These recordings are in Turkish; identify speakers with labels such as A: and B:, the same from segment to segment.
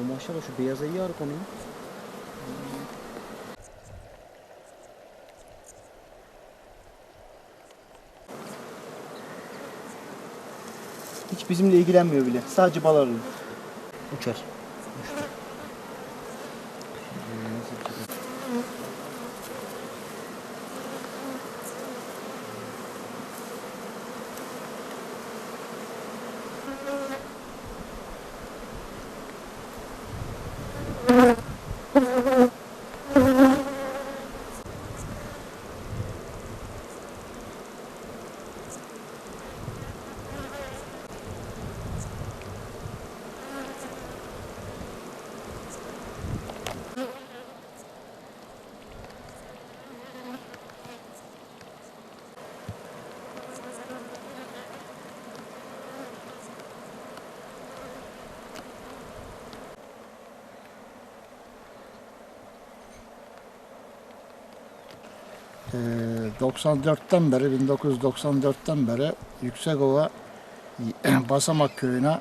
A: O maşallah şu beyaza iyi ağır konuyor.
B: Hiç bizimle ilgilenmiyor bile. Sadece bal arıyor.
A: Uçar. Thank you.
C: Ee, 94'ten beri 1994'ten beri Yüksekova Basamak köyüne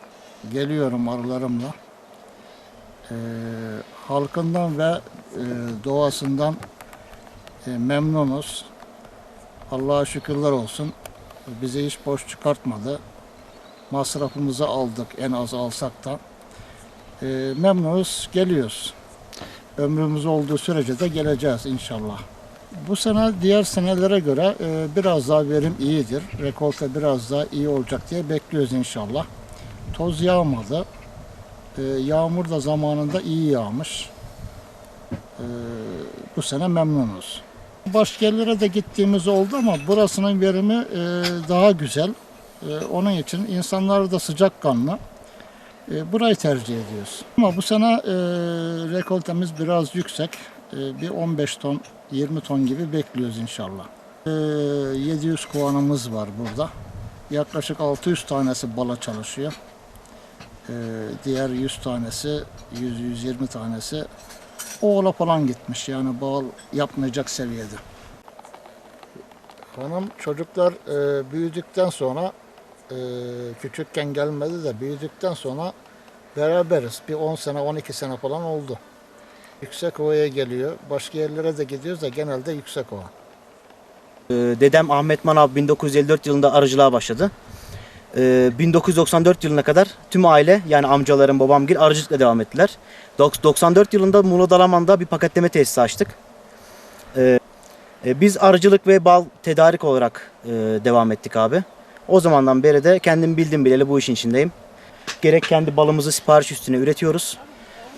C: geliyorum arılarımla. Ee, halkından ve e, doğasından e, memnunuz. Allah'a şükürler olsun. Bizi hiç boş çıkartmadı. Masrafımızı aldık en az alsak da. Ee, memnunuz, geliyoruz. Ömrümüz olduğu sürece de geleceğiz inşallah. Bu sene diğer senelere göre e, biraz daha verim iyidir. Rekolte biraz daha iyi olacak diye bekliyoruz inşallah. Toz yağmadı. E, yağmur da zamanında iyi yağmış. E, bu sene memnunuz. Başka yerlere de gittiğimiz oldu ama burasının verimi e, daha güzel. E, onun için insanlar da sıcakkanlı. E, burayı tercih ediyoruz. Ama bu sene e, rekoltemiz biraz yüksek. E, bir 15 ton, 20 ton gibi bekliyoruz inşallah. E, 700 kovanımız var burada. Yaklaşık 600 tanesi bala çalışıyor. E, diğer 100 tanesi, 100-120 tanesi oğla falan gitmiş. Yani bal yapmayacak seviyede. Hanım çocuklar e, büyüdükten sonra e, küçükken gelmedi de büyüdükten sonra beraberiz. Bir 10 sene 12 sene falan oldu. Yüksekova'ya geliyor. Başka yerlere de gidiyoruz da genelde Yüksekova.
A: Ee, Dedem Ahmet Manav 1954 yılında arıcılığa başladı. Ee, 1994 yılına kadar tüm aile yani amcalarım, babamgil arıcılıkla devam ettiler. Dok- 94 yılında Muğla Dalaman'da bir paketleme tesisi açtık. Ee, e, biz arıcılık ve bal tedarik olarak e, devam ettik abi. O zamandan beri de kendim bildim bileli bu işin içindeyim. Gerek kendi balımızı sipariş üstüne üretiyoruz.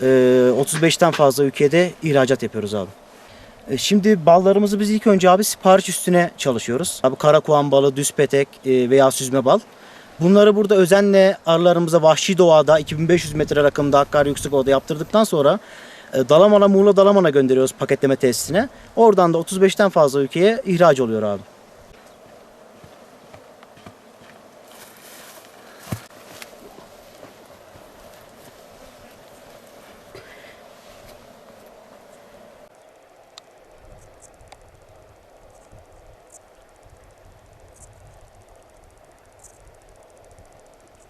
A: Ee, 35'ten fazla ülkede ihracat yapıyoruz abi. E, Şimdi ballarımızı biz ilk önce abi sipariş üstüne çalışıyoruz. Abi karakuan balı, düz petek e, veya süzme bal. Bunları burada özenle arılarımıza vahşi doğada 2500 metre rakımda Hakkari Yüksekova'da yaptırdıktan sonra e, Dalaman'a, Muğla Dalaman'a gönderiyoruz paketleme tesisine. Oradan da 35'ten fazla ülkeye ihraç oluyor abi.